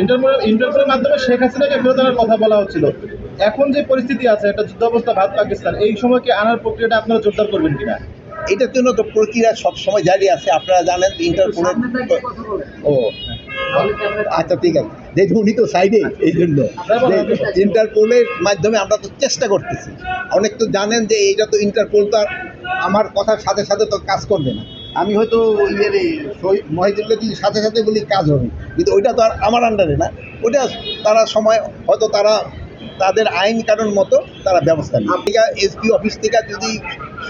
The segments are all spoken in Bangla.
ইন্টারপোল ইন্টারপোলের মাধ্যমে শেখ হাসিনাকে ফেরত আনার কথা বলা হচ্ছিল। এখন যে পরিস্থিতি আছে একটা যুদ্ধ অবস্থা ভারত পাকিস্তান এই সময় কি আনার প্রক্রিয়াটা আপনারা জোরদার করবেন কিনা? এটার জন্য তো প্রক্রিয়া সবসময় জারি আছে আপনারা জানেন ইন্টারপোলের ও আচ্ছা ঠিক আছে। দেখুন উনি তো সাইডে এই জন্য। ইন্টারপোলের মাধ্যমে আমরা তো চেষ্টা করতেছি। অনেক তো জানেন যে এইটা তো ইন্টারপোল তো আমার কথার সাথে সাথে তো কাজ করবে না। আমি হয়তো ইয়ে মহিদুল্লাহ সাথে সাথে বলি কাজ হবে। কিন্তু ওইটা তো আর আমার আন্ডারে না। ওইটা তারা সময় হয়তো তারা তাদের আইন কানুন মতো তারা ব্যবস্থা নেয় আপনি এসপি অফিস থেকে যদি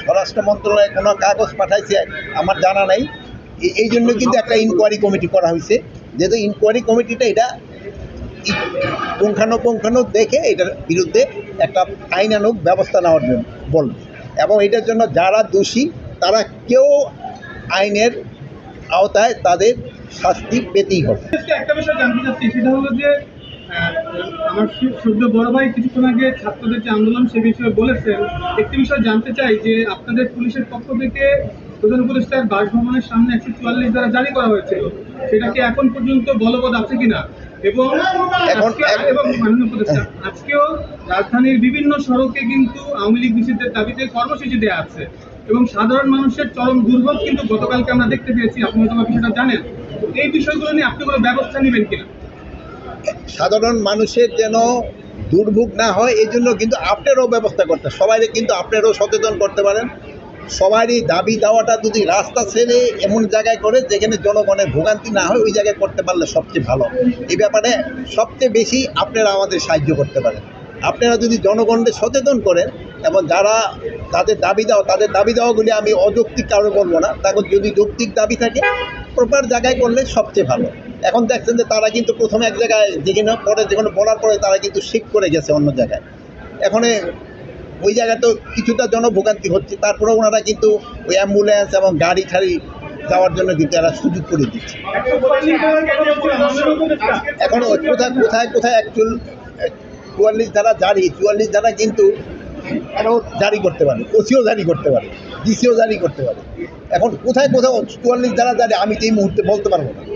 স্বরাষ্ট্র মন্ত্রণালয়ে কোনো কাগজ পাঠাইছে, আমার জানা নাই। এই জন্য কিন্তু একটা ইনকোয়ারি কমিটি করা হয়েছে। যেহেতু ইনকোয়ারি কমিটিটা এটা পুঙ্খানুপুঙ্খানু দেখে এটার বিরুদ্ধে একটা আইনানুগ ব্যবস্থা নেওয়ার জন্য বলবে। এবং এটার জন্য যারা দোষী, তারা কেউ আইনের আওতায় তাদের শাস্তি পেতেই হবে। একটা বিষয় জানতে চাচ্ছি সেটা হলো যে আমার সদ্য বড় ভাই কিছুক্ষণ আগে ছাত্রদের যে আন্দোলন সে বিষয়ে বলেছেন। একটি বিষয় জানতে চাই যে আপনাদের পুলিশের পক্ষ থেকে প্রধান উপদেষ্টার বাসভবনের সামনে একশো চুয়াল্লিশ দ্বারা জারি করা হয়েছিল সেটা কি এখন পর্যন্ত বলবৎ আছে কিনা? এবং এবং মাননীয় উপদেষ্টা আজকেও রাজধানীর বিভিন্ন সড়কে কিন্তু আওয়ামী লীগ নিষিদ্ধের দাবিতে কর্মসূচি দেওয়া আছে। এবং সাধারণ মানুষের চরম দুর্ভোগ কিন্তু গতকালকে আমরা দেখতে পেয়েছি। আপনি হয়তো বিষয়টা জানেন। এই বিষয়গুলো নিয়ে আপনি কোনো ব্যবস্থা নেবেন কিনা? সাধারণ মানুষের যেন দুর্ভোগ না হয়, এই জন্য কিন্তু আপনারও ব্যবস্থা করতে সবাই কিন্তু আপনারও সচেতন করতে পারেন। সবারই দাবি দেওয়াটা যদি রাস্তা ছেড়ে এমন জায়গায় করে যেখানে জনগণের ভোগান্তি না হয়, ওই জায়গায় করতে পারলে সবচেয়ে ভালো। এই ব্যাপারে সবচেয়ে বেশি আপনারা আমাদের সাহায্য করতে পারেন। আপনারা যদি জনগণকে সচেতন করেন এবং যারা তাদের দাবি দেওয়া তাদের দাবি দেওয়াগুলি আমি অযৌক্তিক কারণে বলব না। তখন যদি যৌক্তিক দাবি থাকে প্রপার জায়গায় করলে সবচেয়ে ভালো। এখন দেখছেন যে তারা কিন্তু প্রথমে এক জায়গায় যেখানে পরে, যেখানে বলার পরে তারা কিন্তু শিক করে গেছে অন্য জায়গায়। এখন ওই জায়গায় তো কিছুটা জনভোগান্তি হচ্ছে তারপরে ওনারা কিন্তু ওই অ্যাম্বুলেন্স এবং গাড়ি ছাড়ি যাওয়ার জন্য কিন্তু এরা সুযোগ করে দিচ্ছে। এখন কোথায় কোথায় কোথায় অ্যাকচুয়াল চুয়াল্লিশ ধারা জারি, চুয়াল্লিশ ধারা কিন্তু এরাও জারি করতে পারে, ওসিও জারি করতে পারে, ডিসিও জারি করতে পারে। এখন কোথায় কোথাও চুয়াল্লিশ ধারা জারি আমি এই মুহূর্তে বলতে পারব না।